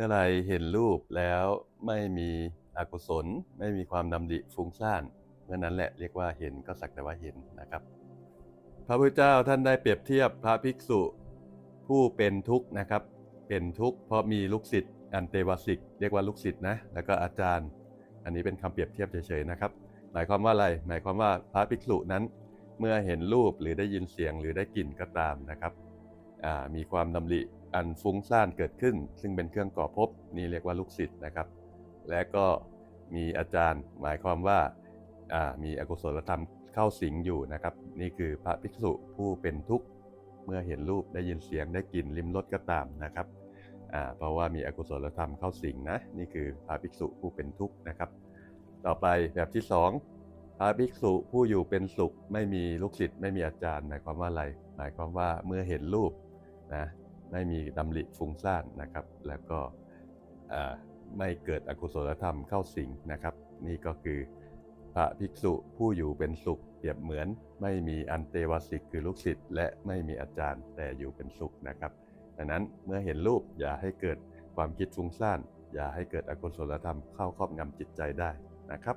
มื่อไรเห็นรูปแล้วไม่มีอกุศล ไม่มีความดำริฟุ้งซ่านเมื่อนั้นแหละเรียกว่าเห็นก็สักแต่ว่าเห็นนะครับ พระพุทธเจ้าท่านได้เปรียบเทียบพระภิกษุผู้เป็นทุกข์นะครับ เป็นทุกข์เพราะมีลูกศิษย์อันเตวสิก เรียกว่าลูกศิษย์นะแล้วก็อาจารย์ อันนี้เป็นคำเปรียบเทียบเฉยๆนะครับ หมายความว่าอะไร หมายความว่าพระภิกษุนั้น เมื่อเห็นรูปหรือได้ยินเสียงหรือได้กลิ่นก็ตามนะครับ มีความดำริอันฟุ้งซ่านเกิดขึ้น ซึ่งเป็นเครื่องก่อภพนี่เรียกว่าลูกศิษย์นะครับ และก็มีอาจารย์หมายความว่ามีอกุศลธรรมเข้าสิงอยู่นะครับ นี่คือพระภิกษุผู้เป็นทุกข์เมื่อเห็นรูปได้ยินเสียงได้กลิ่นลิ้มรสก็ตามนะครับเพราะว่ามีอกุศลธรรมเข้าสิงนะนี่คือพระภิกษุผู้เป็นทุกข์นะครับ ต่อไปแบบที่สองพระภิกษุผู้อยู่เป็นสุขไม่มีลูกศิษย์ไม่มีอาจารย์ หมายความว่าอะไร หมายความว่าเมื่อเห็นรูป นะไม่มีดำริฟุ้งซ่านนะครับ แล้วก็ไม่เกิดอกุศลธรรมเข้าสิงนะครับ นี่ก็คือพระภิกษุผู้อยู่เป็นสุขเปรียบเหมือน ไม่มีอันเตวสิกคือลูกศิษย์และไม่มีอาจารย์แต่อยู่เป็นสุขนะครับดังนั้นเมื่อเห็นรูปอย่าให้เกิดความคิดฟุ้งซ่านอย่าให้เกิดอกุศลธรรมเข้าครอบงำจิตใจได้นะครับ